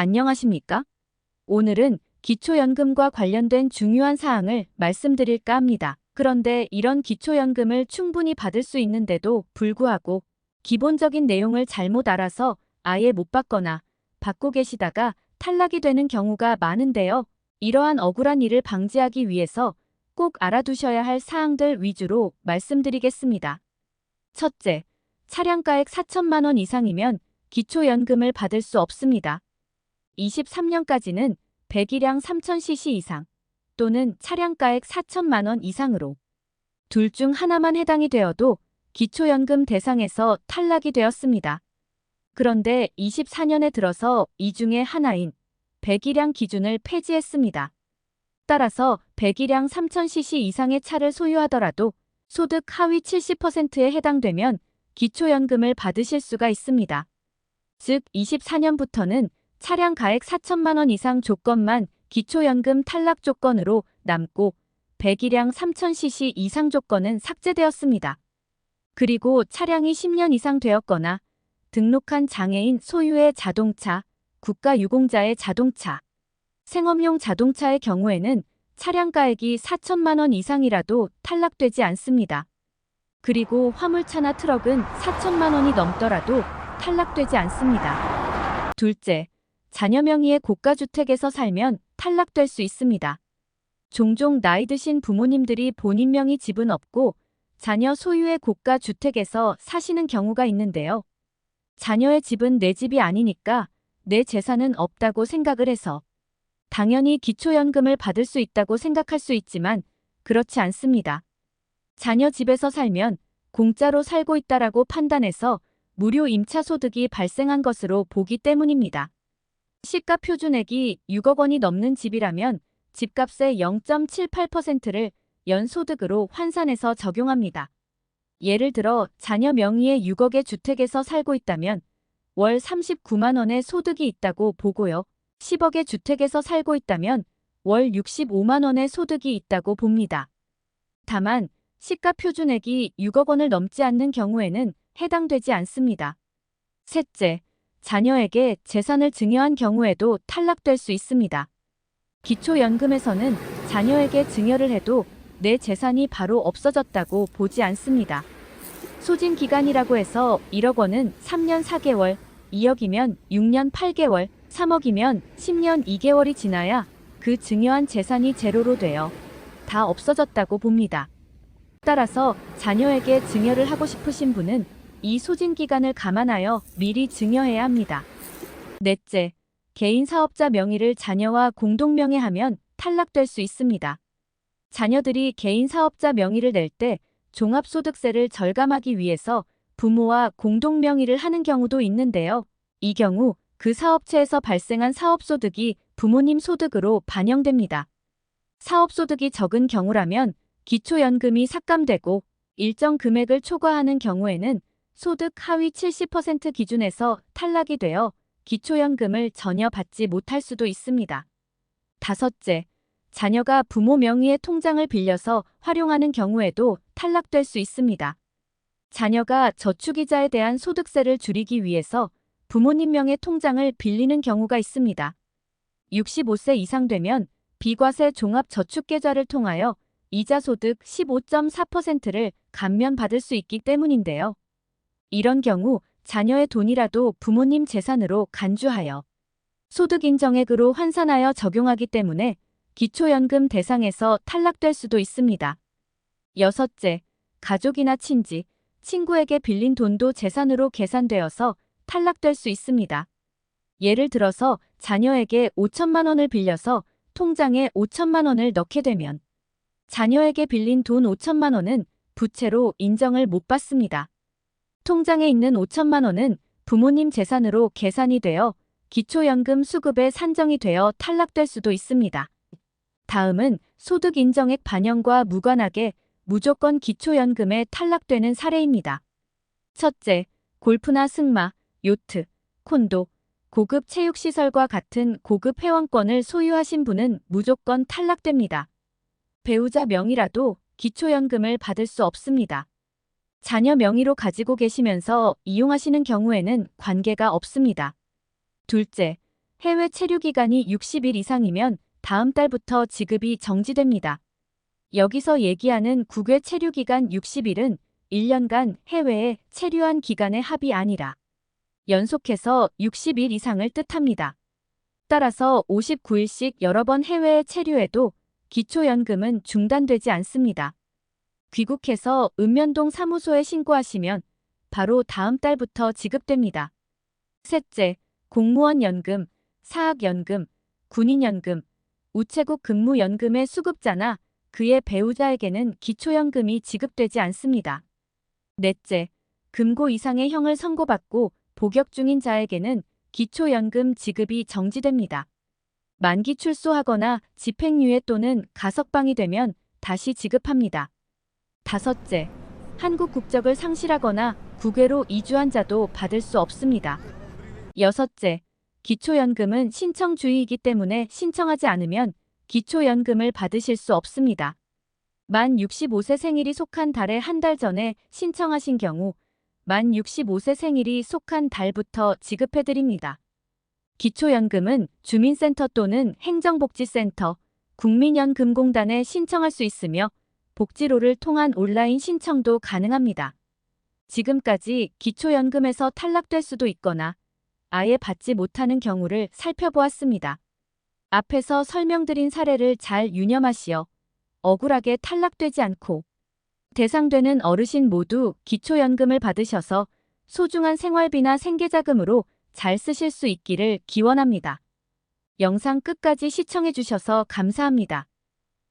안녕하십니까? 오늘은 기초연금과 관련된 중요한 사항을 말씀드릴까 합니다. 그런데 이런 기초연금을 충분히 받을 수 있는데도 불구하고 기본적인 내용을 잘못 알아서 아예 못 받거나 받고 계시다가 탈락이 되는 경우가 많은데요. 이러한 억울한 일을 방지하기 위해서 꼭 알아두셔야 할 사항들 위주로 말씀드리겠습니다. 첫째, 차량가액 4천만 원 이상이면 기초연금을 받을 수 없습니다. 23년까지는 배기량 3000cc 이상 또는 차량가액 4천만 원 이상으로 둘 중 하나만 해당이 되어도 기초연금 대상에서 탈락이 되었습니다. 그런데 24년에 들어서 이 중에 하나인 배기량 기준을 폐지했습니다. 따라서 배기량 3000cc 이상의 차를 소유하더라도 소득 하위 70%에 해당되면 기초연금을 받으실 수가 있습니다. 즉 24년부터는 차량 가액 4천만 원 이상 조건만 기초연금 탈락 조건으로 남고 배기량 3000cc 이상 조건은 삭제되었습니다. 그리고 차량이 10년 이상 되었거나 등록한 장애인 소유의 자동차, 국가유공자의 자동차, 생업용 자동차의 경우에는 차량 가액이 4천만 원 이상이라도 탈락되지 않습니다. 그리고 화물차나 트럭은 4천만 원이 넘더라도 탈락되지 않습니다. 둘째, 자녀 명의의 고가주택에서 살면 탈락될 수 있습니다. 종종 나이 드신 부모님들이 본인 명의 집은 없고 자녀 소유의 고가주택에서 사시는 경우가 있는데요. 자녀의 집은 내 집이 아니니까 내 재산은 없다고 생각을 해서 당연히 기초연금을 받을 수 있다고 생각할 수 있지만 그렇지 않습니다. 자녀 집에서 살면 공짜로 살고 있다라고 판단해서 무료 임차 소득이 발생한 것으로 보기 때문입니다. 시가 표준액이 6억 원이 넘는 집이라면 집값의 0.78%를 연소득으로 환산해서 적용합니다. 예를 들어 자녀 명의의 6억의 주택에서 살고 있다면 월 39만 원의 소득이 있다고 보고요. 10억의 주택에서 살고 있다면 월 65만 원의 소득이 있다고 봅니다. 다만 시가 표준액이 6억 원을 넘지 않는 경우에는 해당되지 않습니다. 셋째, 자녀에게 재산을 증여한 경우에도 탈락될 수 있습니다. 기초연금에서는 자녀에게 증여를 해도 내 재산이 바로 없어졌다고 보지 않습니다. 소진 기간이라고 해서 1억 원은 3년 4개월, 2억이면 6년 8개월, 3억이면 10년 2개월이 지나야 그 증여한 재산이 제로로 되어 다 없어졌다고 봅니다. 따라서 자녀에게 증여를 하고 싶으신 분은 이 소진 기간을 감안하여 미리 증여해야 합니다. 넷째, 개인 사업자 명의를 자녀와 공동 명의하면 탈락될 수 있습니다. 자녀들이 개인 사업자 명의를 낼 때 종합소득세를 절감하기 위해서 부모와 공동 명의를 하는 경우도 있는데요. 이 경우 그 사업체에서 발생한 사업소득이 부모님 소득으로 반영됩니다. 사업소득이 적은 경우라면 기초연금이 삭감되고 일정 금액을 초과하는 경우에는 소득 하위 70% 기준에서 탈락이 되어 기초연금을 전혀 받지 못할 수도 있습니다. 다섯째, 자녀가 부모 명의의 통장을 빌려서 활용하는 경우에도 탈락될 수 있습니다. 자녀가 저축이자에 대한 소득세를 줄이기 위해서 부모님 명의 통장을 빌리는 경우가 있습니다. 65세 이상 되면 비과세 종합저축계좌를 통하여 이자 소득 15.4%를 감면받을 수 있기 때문인데요. 이런 경우 자녀의 돈이라도 부모님 재산으로 간주하여 소득 인정액으로 환산하여 적용하기 때문에 기초연금 대상에서 탈락될 수도 있습니다. 여섯째, 가족이나 친지, 친구에게 빌린 돈도 재산으로 계산되어서 탈락될 수 있습니다. 예를 들어서 자녀에게 5천만 원을 빌려서 통장에 5천만 원을 넣게 되면 자녀에게 빌린 돈 5천만 원은 부채로 인정을 못 받습니다. 통장에 있는 5천만 원은 부모님 재산으로 계산이 되어 기초연금 수급에 산정이 되어 탈락될 수도 있습니다. 다음은 소득 인정액 반영과 무관하게 무조건 기초연금에 탈락되는 사례입니다. 첫째, 골프나 승마, 요트, 콘도, 고급 체육시설과 같은 고급 회원권을 소유하신 분은 무조건 탈락됩니다. 배우자 명의라도 기초연금을 받을 수 없습니다. 자녀 명의로 가지고 계시면서 이용하시는 경우에는 관계가 없습니다. 둘째, 해외 체류 기간이 60일 이상이면 다음 달부터 지급이 정지됩니다. 여기서 얘기하는 국외 체류 기간 60일은 1년간 해외에 체류한 기간의 합이 아니라 연속해서 60일 이상을 뜻합니다. 따라서 59일씩 여러 번 해외에 체류해도 기초연금은 중단되지 않습니다. 귀국해서 읍면동 사무소에 신고하시면 바로 다음 달부터 지급됩니다. 셋째, 공무원 연금, 사학연금, 군인연금, 우체국 근무연금의 수급자나 그의 배우자에게는 기초연금이 지급되지 않습니다. 넷째, 금고 이상의 형을 선고받고 복역 중인 자에게는 기초연금 지급이 정지됩니다. 만기 출소하거나 집행유예 또는 가석방이 되면 다시 지급합니다. 다섯째, 한국 국적을 상실하거나 국외로 이주한 자도 받을 수 없습니다. 여섯째, 기초연금은 신청주의이기 때문에 신청하지 않으면 기초연금을 받으실 수 없습니다. 만 65세 생일이 속한 달의 한 달 전에 신청하신 경우 만 65세 생일이 속한 달부터 지급해드립니다. 기초연금은 주민센터 또는 행정복지센터, 국민연금공단에 신청할 수 있으며 복지로를 통한 온라인 신청도 가능합니다. 지금까지 기초연금에서 탈락될 수도 있거나 아예 받지 못하는 경우를 살펴보았습니다. 앞에서 설명드린 사례를 잘 유념하시어 억울하게 탈락되지 않고 대상되는 어르신 모두 기초연금을 받으셔서 소중한 생활비나 생계자금으로 잘 쓰실 수 있기를 기원합니다. 영상 끝까지 시청해주셔서 감사합니다.